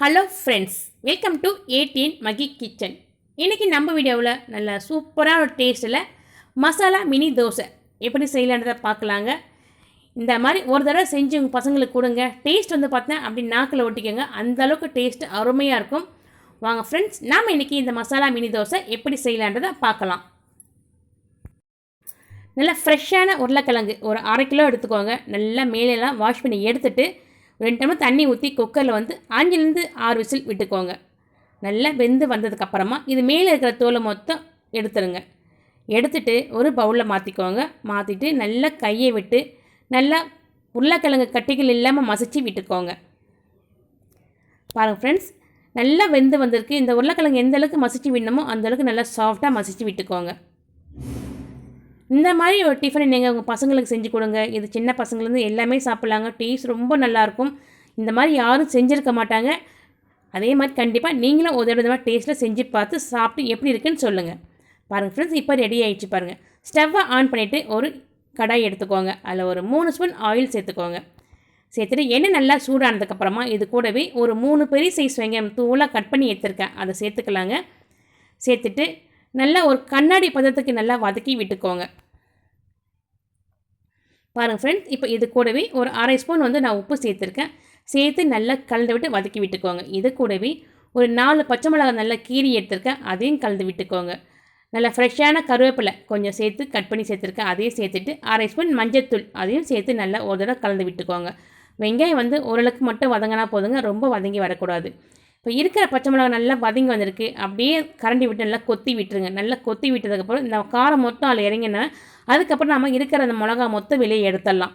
Hello friends welcome to ATN Magi kitchen இன்றைக்கி நம்ம வீடியோவில் நல்ல சூப்பரான ஒரு டேஸ்ட்டில் மசாலா மினி தோசை. எப்படி செய்யலான்றதை பார்க்கலாங்க. இந்த மாதிரி ஒரு தடவை செஞ்சு உங்கள் பசங்களுக்கு கொடுங்க. டேஸ்ட் வந்து பார்த்தேன் அப்படி நாக்கில் ஒட்டிக்கோங்க. அந்த அளவுக்கு டேஸ்ட் அருமையாக இருக்கும். வாங்க ஃப்ரெண்ட்ஸ் நாம் இன்றைக்கி இந்த மசாலா மினி தோசை எப்படி செய்யலான்றதை பார்க்கலாம். நல்லா ஃப்ரெஷ்ஷான உருளைக்கிழங்கு ஒரு அரை கிலோ எடுத்துக்கோங்க. நல்லா மேலெல்லாம் வாஷ் பண்ணி எடுத்துகிட்டு ரெண்டு டம்ளர் தண்ணி ஊற்றி குக்கரில் வந்து அஞ்சுலேருந்து ஆறு விசில் விட்டுக்கோங்க. நல்லா வெந்து வந்ததுக்கப்புறமா இது மேலே இருக்கிற தோலை மொத்தம் எடுத்துருங்க. எடுத்துட்டு ஒரு பவுலில் மாற்றிக்கோங்க மாற்றிட்டு நல்லா கையை விட்டு நல்லா உருளைக்கிழங்கு கட்டிகள் இல்லாமல் மசிச்சு விட்டுக்கோங்க. பாருங்கள் ஃப்ரெண்ட்ஸ் நல்லா வெந்து வந்திருக்கு. இந்த உருளைக்கிழங்கு எந்த அளவுக்கு மசிச்சு விடணுமோ அந்தளவுக்கு நல்லா சாஃப்டாக மசிச்சு விட்டுக்கோங்க. இந்த மாதிரி ஒரு டிஃபனை நீங்கள் உங்கள் பசங்களுக்கு செஞ்சு கொடுங்க. இது சின்ன பசங்கள்லேருந்து எல்லாமே சாப்பிட்லாங்க. டேஸ்ட் ரொம்ப நல்லாயிருக்கும் இந்த மாதிரி யாரும் செஞ்சுருக்க மாட்டாங்க. அதே மாதிரி கண்டிப்பாக நீங்களும் ஒரு விதமாக டேஸ்ட்டில் செஞ்சு பார்த்து சாப்பிட்டு எப்படி இருக்குன்னு சொல்லுங்கள் பாருங்கள் ஃப்ரெண்ட்ஸ் இப்போ ரெடி ஆகிடுச்சு பாருங்கள் ஸ்டவ்வை ஆன் பண்ணிவிட்டு ஒரு கடாய் எடுத்துக்கோங்க. அதில் ஒரு மூணு ஸ்பூன் ஆயில் சேர்த்துக்கோங்க. சேர்த்துட்டு எண்ணெய் நல்லா சூடானதுக்கப்புறமா இது கூடவே ஒரு மூணு பெரிய சைஸ் வெங்காயம் தூளாக கட் பண்ணி எடுத்துருக்கேன். அதை சேர்த்துக்கலாங்க. சேர்த்துட்டு நல்லா ஒரு கண்ணாடி பதத்துக்கு நல்லா வதக்கி விட்டுக்கோங்க. பாருங்கள் ஃப்ரெண்ட்ஸ் இப்போ இது கூடவே ஒரு அரை ஸ்பூன் வந்து நான் உப்பு சேர்த்துருக்கேன். சேர்த்து நல்லா கலந்து விட்டு வதக்கி விட்டுக்கோங்க. இது கூடவே ஒரு நாலு பச்சை மிளகாய் நல்லா கீரி எடுத்திருக்கேன். அதையும் கலந்து விட்டுக்கோங்க. நல்லா ஃப்ரெஷ்ஷான கருவேப்பிலை கொஞ்சம் சேர்த்து கட் பண்ணி சேர்த்துருக்கேன். அதையும் சேர்த்துட்டு அரை ஸ்பூன் மஞ்சத்தூள் அதையும் சேர்த்து நல்லா ஒரு தடவை கலந்து விட்டுக்கோங்க. வெங்காயம் வந்து ஓரளவுக்கு மட்டும் வதங்கினா போதுங்க. ரொம்ப வதங்கி வரக்கூடாது. இப்போ இருக்கிற பச்சை மிளகா நல்லா வதங்கி வந்திருக்கு அப்படியே கரண்டி விட்டு நல்லா கொத்தி விட்டுருங்க. நல்லா கொத்தி விட்டதுக்கப்புறம் இந்த காரம் மொத்தம் அதில் இறங்கினா அதுக்கப்புறம் நம்ம இருக்கிற அந்த மிளகா மொத்தம் வெளியே எடுத்துடலாம்.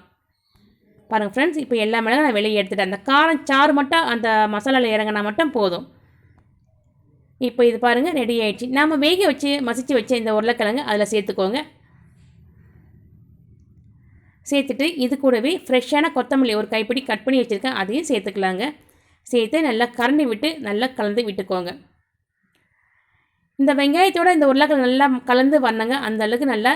பாருங்கள் ஃப்ரெண்ட்ஸ் இப்போ எல்லா மிளகா நான் வெளியே எடுத்துட்டேன். அந்த காரம் சாறு மட்டும் அந்த மசாலாவில் இறங்கினா மட்டும் போதும். இப்போ இது பாருங்கள் ரெடி ஆகிடுச்சு நாம் வேக வச்சு மசிச்சு வச்ச இந்த உருளைக்கிழங்கு அதில் சேர்த்துக்கோங்க. சேர்த்துட்டு இது கூடவே ஃப்ரெஷ்ஷான கொத்தமல்லி ஒரு கைப்பிடி கட் பண்ணி வச்சுருக்கேன் அதையும் சேர்த்துக்கலாங்க. சேர்த்து நல்லா கரண்டி விட்டு நல்லா கலந்து விட்டுக்கோங்க. இந்த வெங்காயத்தோட இந்த உருளைக்கிழங்கு நல்லா கலந்து வந்தங்க அந்த அளவுக்கு நல்லா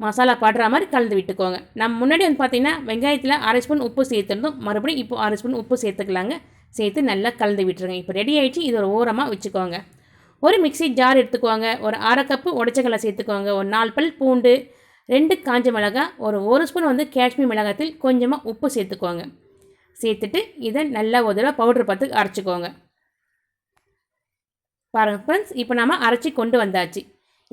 மசாலா பாடுற மாதிரி கலந்து விட்டுக்கோங்க. நம்ம முன்னாடி வந்து பார்த்திங்கன்னா வெங்காயத்தில் அரை ஸ்பூன் உப்பு சேர்த்துருந்தோம். மறுபடியும் இப்போ அரை ஸ்பூன் உப்பு சேர்த்துக்கலாங்க. சேர்த்து நல்லா கலந்து விட்டுருங்க. இப்போ ரெடி ஆகிடுச்சு இது ஒரு ஓரமாக வச்சுக்கோங்க. ஒரு மிக்சி ஜார் எடுத்துக்கோங்க. ஒரு அரை கப்பு உடச்சக்கலை சேர்த்துக்கோங்க. ஒரு நாலு பல் பூண்டு ரெண்டு காஞ்ச மிளகாய் ஒரு ஒரு ஸ்பூன் வந்து காஷ்மீர் மிளகாத்தில் கொஞ்சமாக உப்பு சேர்த்துக்கோங்க. சேர்த்துட்டு இதை நல்லா ஒரு தடவை பவுட்ரு பார்த்து அரைச்சிக்கோங்க. பாருங்கள் ஃப்ரெண்ட்ஸ் இப்போ நம்ம அரைச்சி கொண்டு வந்தாச்சு.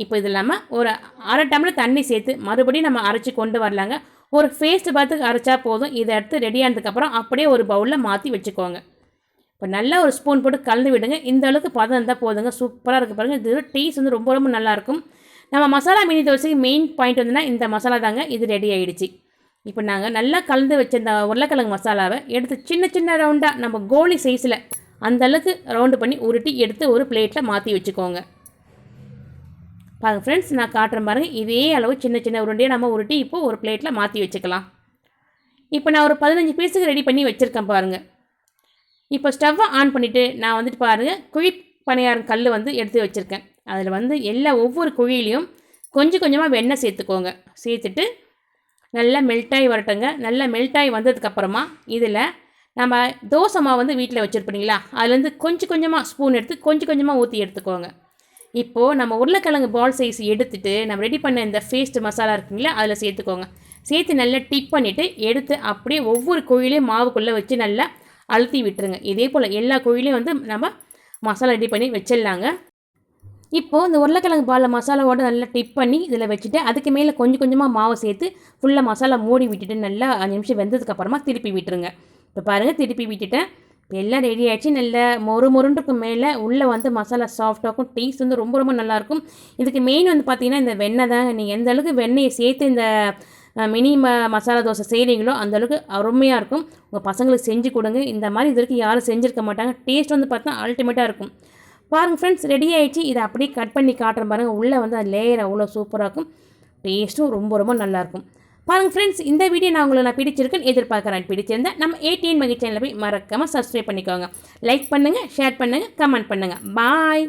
இப்போ இது இல்லாமல் ஒரு அரை டம்ளர் தண்ணி சேர்த்து மறுபடியும் நம்ம அரைச்சி கொண்டு வரலாங்க. ஒரு ஃபேஸ்ட்டு பார்த்து அரைச்சா போதும். இதை எடுத்து ரெடி ஆனதுக்கப்புறம் அப்படியே ஒரு பவுலில் மாற்றி வச்சுக்கோங்க. இப்போ நல்லா ஒரு ஸ்பூன் போட்டு கலந்து விடுங்க. இந்த அளவுக்கு பதம் இருந்தால் போதுங்க. சூப்பராக இருக்குது பாருங்கள் இது டேஸ்ட் வந்து ரொம்ப ரொம்ப நல்லாயிருக்கும் நம்ம மசாலா மினி தோசைக்கு மெயின் பாயிண்ட் வந்துன்னா இந்த மசாலா தாங்க. இது ரெடி ஆகிடுச்சு இப்போ நாங்கள் நல்லா கலந்து வச்ச இந்த உருளைக்கிழங்கு மசாலாவை எடுத்து சின்ன சின்ன ரவுண்டாக நம்ம கோலி சைஸில் அந்தளவுக்கு ரவுண்டு பண்ணி உருட்டி எடுத்து ஒரு பிளேட்டில் மாற்றி வச்சுக்கோங்க. பாருங்கள் ஃப்ரெண்ட்ஸ் நான் காட்டுறேன் பாருங்கள் இதே அளவு சின்ன சின்ன உருண்டையை நம்ம உருட்டி இப்போது ஒரு பிளேட்டில் மாற்றி வச்சுக்கலாம். இப்போ நான் ஒரு பதினஞ்சு பீஸுக்கு ரெடி பண்ணி வச்சுருக்கேன் பாருங்கள் இப்போ ஸ்டவ்வை ஆன் பண்ணிவிட்டு நான் வந்துட்டு பாருங்கள் குழி பணியாரம் கல் வந்து எடுத்து வச்சுருக்கேன். அதில் வந்து எல்லா ஒவ்வொரு குழியிலையும் கொஞ்சம் கொஞ்சமாக வெண்ணெய் சேர்த்துக்கோங்க. சேர்த்துட்டு நல்லா மெல்ட்டாகி வரட்டுங்க. நல்லா மெல்ட்டாகி வந்ததுக்கப்புறமா இதில் நம்ம தோசை மாவு வந்து வீட்டில் வச்சுருப்பீங்களா அதுலேருந்து கொஞ்சம் கொஞ்சமாக ஸ்பூன் எடுத்து கொஞ்சம் கொஞ்சமாக ஊற்றி எடுத்துக்கோங்க. இப்போது நம்ம உருளைக்கிழங்கு பால் சைஸ் எடுத்துகிட்டு நம்ம ரெடி பண்ண இந்த ஃபேஸ்ட் மசாலா இருக்குங்களா அதில் சேர்த்துக்கோங்க. சேர்த்து நல்லா டிப் பண்ணிவிட்டு எடுத்து அப்படியே ஒவ்வொரு கோயிலையும் மாவுக்குள்ளே வச்சு நல்லா அழுத்தி விட்டுருங்க. இதே போல் எல்லா கோயிலையும் வந்து நம்ம மசாலா ரெடி பண்ணி வச்சிடலாங்க. இப்போது இந்த உருளைக்கிழங்கு பாலில் மசாலாவோட நல்லா டிப் பண்ணி இதில் வச்சுட்டு அதுக்கு மேலே கொஞ்சம் கொஞ்சமாக மாவை சேர்த்து ஃபுல்லாக மசாலா மூடி விட்டுட்டு நல்லா அஞ்சு நிமிஷம் வெந்ததுக்கப்புறமா திருப்பி விட்டுருங்க. இப்போ பாருங்கள் திருப்பி விட்டுட்டேன். இப்போ எல்லாம் ரெடி ஆகிடுச்சு நல்ல மொறு மொருண்டுக்கு மேலே உள்ளே வந்து மசாலா சாஃப்டாகும் டேஸ்ட் வந்து ரொம்ப ரொம்ப நல்லாயிருக்கும். இதுக்கு மெயின் வந்து பார்த்திங்கன்னா இந்த வெண்ணெய் தான் நீங்கள் எந்த அளவுக்கு வெண்ணெயை சேர்த்து இந்த மினி ம மசாலா தோசை செய்கிறீங்களோ அந்தளவுக்கு அருமையாக இருக்கும். உங்கள் பசங்களுக்கு செஞ்சு கொடுங்க. இந்த மாதிரி இது வரைக்கும் யாரும் செஞ்சுருக்க மாட்டாங்க. டேஸ்ட் வந்து பார்த்தா அல்டிமேட்டாக இருக்கும். பாருங்கள் ஃப்ரெண்ட்ஸ் ரெடி ஆகிடுச்சு இதை அப்படியே கட் பண்ணி காட்டுறேன் பாருங்கள் உள்ளே வந்து அது லேயர் அவ்வளோ சூப்பராக இருக்கும். டேஸ்ட்டும் ரொம்ப ரொம்ப நல்லாயிருக்கும் பாருங்கள் ஃப்ரெண்ட்ஸ் இந்த வீடியோ நான் உங்களை நான் பிடிச்சிருக்குன்னு எதிர்பார்க்குறேன். பிடிச்சிருந்தேன் நம்ம ஏடிஎன் மகி சேனலில் போய் மறக்காமல் சப்ஸ்கிரைப் பண்ணிக்கோங்க. லைக் பண்ணுங்கள் ஷேர் பண்ணுங்கள் கமெண்ட் பண்ணுங்கள் பாய்